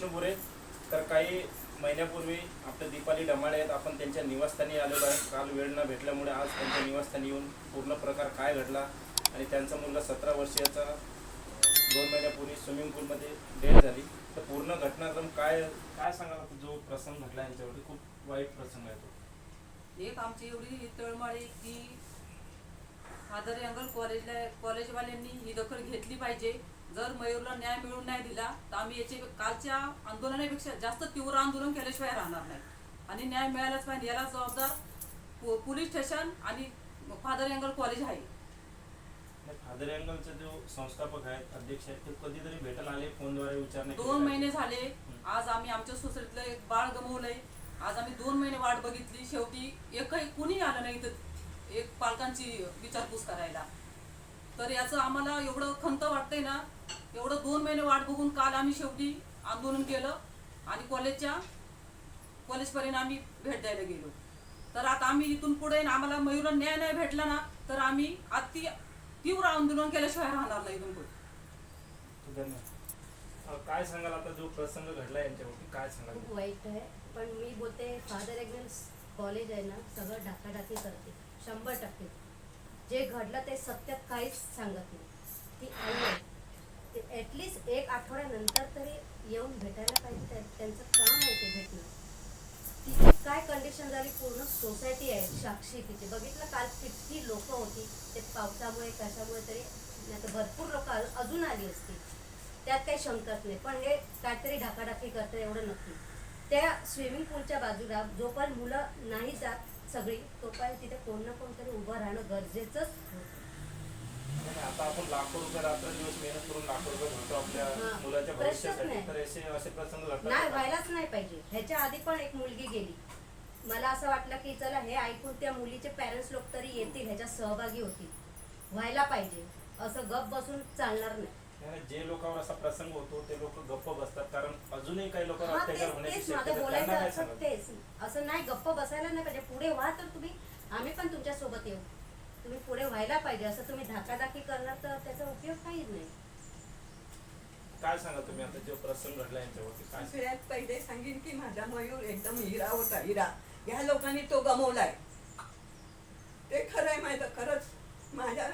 विष्णुपुरे तर काही महिन्यापूर्वी आपले दीपाली डमाळे आहेत. आपण त्यांच्या निवासस्थानी आलेलो आहे. काल वेळ न भेटल्यामुळे आज त्यांच्या निवासस्थानी येऊन पूर्ण प्रकार काय घडला आणि त्यांचा मुलगा सतरा वर्षाचा दोन महिन्यापूर्वी स्विमिंग पूलमध्ये डेथ झाली. तर पूर्ण घटनाक्रम काय काय सांगाल? जो प्रसंग घडला यांच्यावरती खूप वाईट प्रसंग आहे तो. एक आमची एवढी तळमळी की आदर अंगल कॉलेजला कॉलेजवाल्यांनी ही दखल घेतली पाहिजे. जर मयूरला न्याय मिळून नाही दिला तर आम्ही याचे कालच्या आंदोलनापेक्षा जास्त तीव्र आंदोलन केल्याशिवाय राहणार नाही. आणि न्याय मिळालाच पाहिजे याला जबाबदार पोलीस स्टेशन आणि फादर अँगल कॉलेज आहे. फादर अँगलचे जो संस्थापक आहेत अध्यक्ष आहेत ते कधीतरी भेटायला आले फोनद्वारे विचारणे दोन? महिने झाले आज आम्ही आमच्या सोसायटीतलं एक बाळ गमवलंय. आज आम्ही दोन महिने वाट बघितली शेवटी एकही कुणी आलं नाही इथं एक पालकांची विचारपूस करायला. तर याचं आम्हाला एवढं खंत वाटतंय ना एवढं दोन महिने वाट बघून काल आम्ही शेवटी आंदोलन केलं आणि कॉलेजच्या कॉलेजपर्यंत आम्ही भेट द्यायला गेलो. तर आता आम्ही इथून पुढे ना आम्हाला मयूरला न्याय नाही भेटला ना तर आम्ही अति तीव्र आंदोलन केल्याशिवाय राहणार नाही इथून पुढे. धन्यवाद. काय सांगाल आता जो प्रसंग घडला यांच्यावरती? काय सांगाल? खूप वाईट आहे पण मी बोलते फादर एग्नल्स कॉलेज आहे ना सगळं डाकाडाकी करते शंभर टक्के. जे घडलं ते सत्यात काहीच सांगत नाही. ती आई ॲटलिस्ट एक आठवड्यानंतर तरी येऊन भेटायला पाहिजे. त्या- त्यांचं काम आहे ते भेटणं. तिची काय कंडिशन झाली? पूर्ण सोसायटी आहे साक्षी तिथे बघितलं काल किती लोक होती. ते पावसामुळे कशामुळे तरी. नाही तर भरपूर लोक अजून आली असती. त्यात काही शंकाच नाही. पण हे काहीतरी ढाकाढाकी करतं एवढं नक्की. त्या स्विमिंग पूलच्या बाजूला जोपर्यंत मुलं नाही जात सगळी तोपर्यंत तिथे कोण ना कोणतरी उभं राहणं गरजेचंच होतं. आता आपण लाखो रुपये रात्र दिवस मेहनत करून लाखो रुपये भरतो आपल्या हां. मुलाच्या प्रश्नच भविष्यासाठी. नाही. तर असे असे प्रसंग नाही घडतात व्हायलाच नाही पाहिजे. ह्याच्या आधी पण एक मुलगी गेली. मला असं वाटलं की चला हे ऐकून त्या मुलीचे पॅरेंट्स लोक तरी येतील ह्याच्यात सहभागी होतील. व्हायला पाहिजे. असं गप बसून चालणार नाही. जे लोकांवर असा प्रसंग होतो ते लोक गप्प बसतात. कारण अजूनही काही लोक हा अत्याचार तेच होण्याची तेच माझं शक्यता बोलायचं त्यांना काय असं सांगाल तेच. असं नाही गप्प बसायला नाही पाहिजे. पुढे व्हा तर तुम्ही. आम्ही पण तुमच्यासोबत येऊ. तुम्ही पुढे व्हायला पाहिजे असं तुम्ही धाकाधाकी करणार तर त्याचा उपयोग काहीच नाही. काय सांगा तुम्ही आता जो प्रसंग घडला यांच्यावरती काय? सगळ्यात पहिले सांगेन की माझा मयूर एकदम हिरा होता हिरा. ह्या लोकांनी तो गमवलाय. ते खरं आहे माझं खरंच माझ्या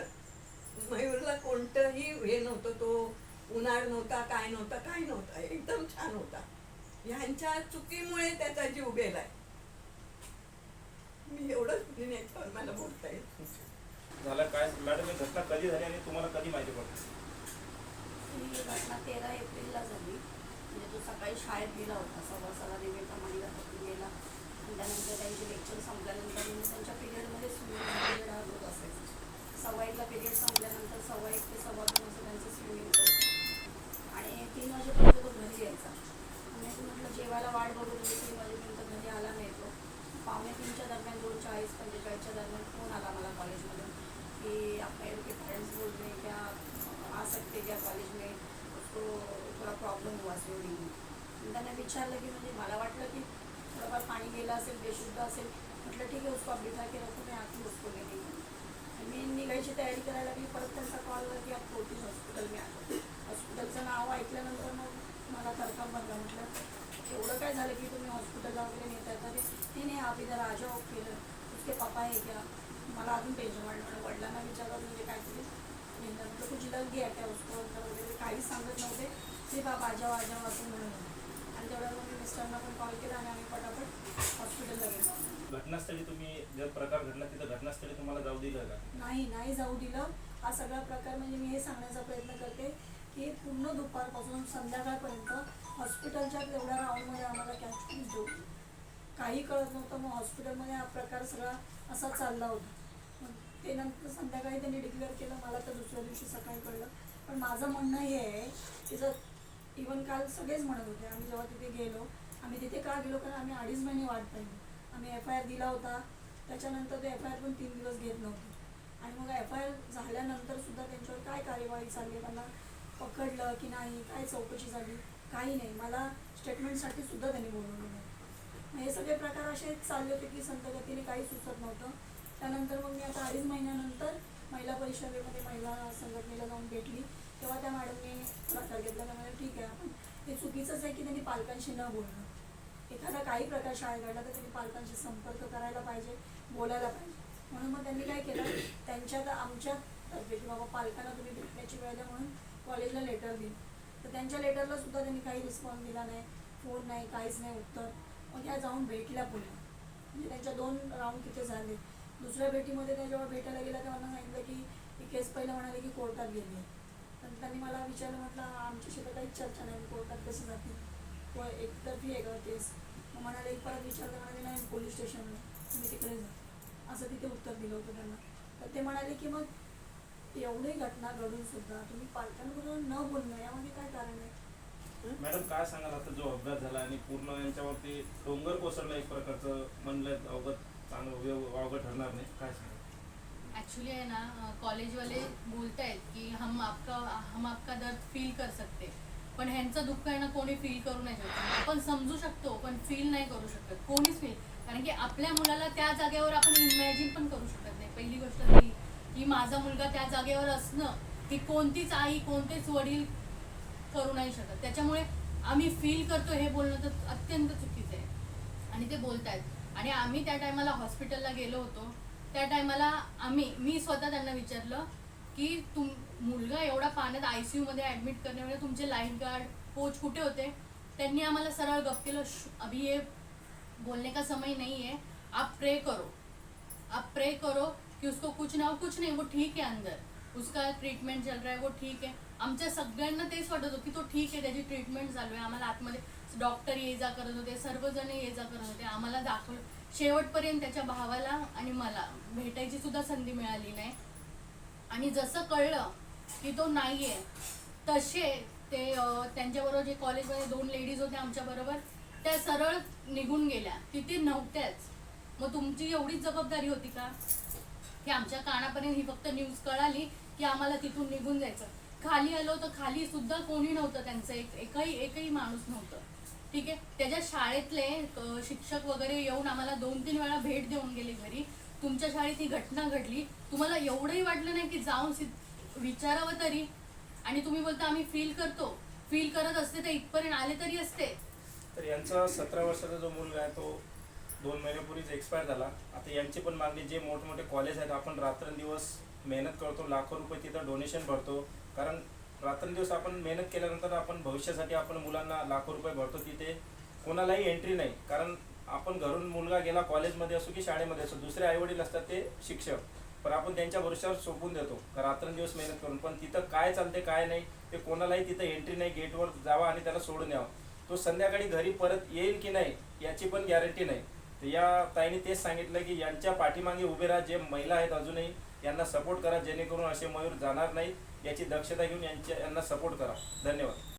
मयूरला कोणतंही हे नव्हतं तो उन्हाळ नव्हता काय नव्हता काय नव्हता एकदम छान होता. ह्यांच्या चुकीमुळे त्याचा जीव गेलाय. मी एवढंच मला बोलता येईल झाला काय? मॅडम ही घटना कधी झाली आणि तुम्हाला कधी माहिती पडली? ही घटना तेरा एप्रिलला झाली. म्हणजे तो सकाळी शाळेत गेला होता. सव्वा सहा देवीचा मांडीला गेला. आणि त्यानंतर त्यांचे लेक्चर संपल्यानंतर मी त्यांच्या पिरियडमध्ये स्विमिंग पिरियड हा होत असायचा. सव्वा एकला पिरियड संपल्यानंतर सव्वा एक ते सव्वा दोन असं त्यांचं स्विमिंग होतं. आणि तीन वाजेपर्यंत तो घरी यायचा आणि मी म्हटलं जेवायला वाट बघत होती तीन वाजेपर्यंत घरी आला नाही तो पावणे तीनच्या दरम्यान दोन चाळीस पंचेचाळीसच्या दरम्यान फोन आला मला कॉलेजमधून कि आपके के पेरेंट्स बोल रहे हैं क्या आ सकते क्या कॉलेज में उसको थोडा प्रॉब्लेम त्यांना विचारलं की म्हणजे मला वाटलं की थोडंफार पाणी गेलं असेल बेशुद्ध असेल. म्हटलं ठीक आहे उसको आप बिठा के रखो मैं आती उसको लेने. मी निघायची तयारी करायला लागली. परत त्यांचा कॉल आला की आप फोर्टीन हॉस्पिटल मी आलो हॉस्पिटलचं नाव ऐकल्यानंतर मग मला थरकाप भरला. म्हटलं एवढं काय झालं की तुम्ही हॉस्पिटलला वगैरे नेत आहे तरी नाही नाही आप इधर राजा जाओ फिर उसके पापा आहे क्या? मला अजून टेन्शन वाटलं म्हणजे वडिलांना विचारलं म्हणजे काहीतरी तुझी म्हटलं आहे त्या उसको? वगैरे काहीच सांगत नव्हते. ते बाबा आजाव आजाव असं म्हणत होते आणि तेवढ्या मग मी मिस्टरना पण कॉल केला आणि आम्ही पटापट हॉस्पिटलला गेलो. घटनास्थळी तुम्ही जो प्रकार घडला तिथं घटनास्थळी तुम्हाला जाऊ दिलं का? नाही नाही जाऊ दिलं. हा सगळा प्रकार म्हणजे मी हे सांगण्याचा प्रयत्न करते की पूर्ण दुपारपासून संध्याकाळपर्यंत हॉस्पिटलच्या तेवढ्या राऊंडमध्ये आम्हाला कॅच देऊ. काही कळत नव्हतं मग हॉस्पिटलमध्ये हा प्रकार सगळा असा चालला होता. ते नंतर संध्याकाळी त्यांनी डिक्लेअर केलं मला तर दुसऱ्या दिवशी सकाळी कळलं. पण माझं म्हणणं हे आहे की जर इवन काल सगळेच म्हणत होते आम्ही जेव्हा तिथे गेलो आम्ही तिथे का गेलो? कारण आम्ही अडीच महिने वाट पाहिली. आम्ही एफ आय आर दिला होता. त्याच्यानंतर ते एफ आय आर पण तीन दिवस घेत नव्हते. आणि मग एफ आय आर झाल्यानंतर सुद्धा त्यांच्यावर काय कार्यवाही चालली? त्यांना पकडलं की नाही? काय चौकशी झाली? काही नाही. मला स्टेटमेंटसाठी सुद्धा त्यांनी बोलवलं नाही. मग हे सगळे प्रकार असे चालले होते की संतगतीने काही सुचत नव्हतं. त्यानंतर मग मी आता अडीच महिन्यानंतर महिला परिषदेमध्ये महिला संघटनेला जाऊन भेटली. तेव्हा त्या मॅडमने पुढाकार घेतला त्यामुळे ठीक आहे आपण ते चुकीचंच आहे की त्यांनी पालकांशी न बोलणं. एखादा काही प्रकार शाळेत घडला तर त्यांनी पालकांशी संपर्क करायला पाहिजे बोलायला पाहिजे. म्हणून मग त्यांनी काय केलं त्यांच्यात आमच्या तर्फे की बाबा पालकांना तुम्ही भेटण्याची वेळ द्या म्हणून कॉलेजला लेटर दिलं. तर त्यांच्या लेटरला सुद्धा त्यांनी काही रिस्पॉन्स दिला नाही फोन नाही काहीच नाही उत्तर. मग ह्या जाऊन भेटल्या पुन्हा म्हणजे त्यांच्या दोन राऊंड तिथे झाले. दुसऱ्या भेटीमध्ये त्या जेव्हा भेटायला गेल्या तेव्हा मला सांगितलं की केस पहिलं म्हणाले की कोर्टात गेली पण त्यांनी मला विचारलं म्हटलं आमच्याशी तर काहीच चर्चा नाही कोर्टात कशी जाते व एकतर्फी आहे का केस मग म्हणाले एक परत विचारलं म्हणाले नाही पोलीस स्टेशनला तुम्ही तिकडे जा. असं तिथे उत्तर दिलं होतं त्यांना. तर ते म्हणाले की मग एवढी घटना घडून सुद्धा तुम्ही पालकांबरोबर न बोलणं यामध्ये काय कारण आहे? मॅडम काय सांगाल? आता जो अपघात झाला आणि पूर्ण यांच्यावरती डोंगर कोसळला एक प्रकारचं म्हणलं अवघड चांगलं व्यव- वावगं ठरणार नाही. काय सांगा एक्चुअली आहे ना कॉलेजवाले बोलतायत की हम आपका हम आपका दर्द फील कर सकते. पण ह्यांचं दुःख आहे ना कोणी फील करू नाही शकत. आपण समजू शकतो पण फील नाही करू शकत. कोणीच फील कारण की आपल्या मुलाला त्या जागेवर आपण इमॅजिन पण करू शकत नाही. पहिली गोष्ट ती की माझा मुलगा त्या जागेवर असणं ती कोणतीच आई कोणतेच वडील करू नाही शकत. त्याच्यामुळे आम्ही फील करतो हे बोलणं तर अत्यंत चुकीचं आहे. आणि ते बोलतायत. आणि आम्ही त्या टायमाला हॉस्पिटलला गेलो होतो. त्या टायमाला आम्ही मी स्वतः त्यांना विचारलं की तुम मुलगा एवढा पाण्यात आय सी यूमध्ये ॲडमिट करण्यामुळे तुमचे लाईफ गार्ड कोच कुठे होते? त्यांनी आम्हाला सरळ गप केलं अभि अभी ये बोलने का समय नहीं है आप प्रे करो. आप प्रे करो की उसको कुछ ना हो कुछ नहीं वो ठीक है अंदर. उसका ट्रीटमेंट चल रहा है वो ठीक है. आमच्या सगळ्यांना तेच वाटत होतं की तो ठीक आहे त्याची ट्रीटमेंट चालू आहे. आम्हाला आतमध्ये डॉक्टर ये जा करत होते सर्वजण ये जा करत होते. आम्हाला दाखवलं. शेवटपर्यंत त्याच्या भावाला आणि मला भेटायची सुद्धा संधी मिळाली नाही. आणि जसं कळलं की तो नाहीये तसे ते त्यांच्याबरोबर जे कॉलेजमध्ये दोन लेडीज होत्या आमच्याबरोबर त्या सरळ निघून गेल्या. तिथे नव्हत्याच. मग तुमची एवढीच जबाबदारी होती का? की आमच्या कानापर्यंत ही फक्त न्यूज कळाली की आम्हाला तिथून निघून जायचं. खाली आलो तर खाली सुद्धा कोणी नव्हतं त्यांचं. एक एकही एकही माणूस नव्हतं. ठीक आहे. त्याच्या शाळेतले शिक्षक वगैरे येऊन आम्हाला दोन तीन वेळा भेट देऊन गेले घरी. तुमच्या शाळेत ही घटना घडली. तुम्हाला एवढंही वाटलं नाही की जाऊन विचारावं तरी. आणि तुम्ही बोलता आम्ही फील करतो. फील करत असते तर इथपर्यंत आले तरी असते. तर यांचा सतरा वर्षाचा जो मुलगा आहे तो दोन महिन्यापूर्वीच एक्सपायर झाला. आता यांची पण मागणी जे मोठमोठे कॉलेज आहेत आपण रात्रंदिवस मेहनत करतो लाखो रुपये तिथं डोनेशन भरतो. कारण रात्रंदिवस आपण मेहनत केल्यानंतर आपण भविष्यासाठी आपण मुलांना लाखो रुपये भरतो तिथे. कोणालाही एंट्री नाही. कारण आपण घरून मुलगा गेला कॉलेजमध्ये असो की शाळेमध्ये असो दुसरे आईवडील असतात ते शिक्षक. पण आपण त्यांच्या भरोश्यावर सोपून देतो. रात्रंदिवस मेहनत करून. पण तिथं काय चालते काय नाही ते कोणालाही तिथं एंट्री नाही गेटवर जावा आणि त्याला सोडून यावं. तो संध्याकाळी घरी परत येईल की नाही याची पण गॅरंटी नाही. तर या ताईने तेच सांगितलं की यांच्या पाठीमागे उभे राहा. जे महिला आहेत अजूनही यांना सपोर्ट करा जेणेकरून असे मयूर जाणार नाही याची दक्षता घेऊन यांच्या यांना सपोर्ट करा. धन्यवाद.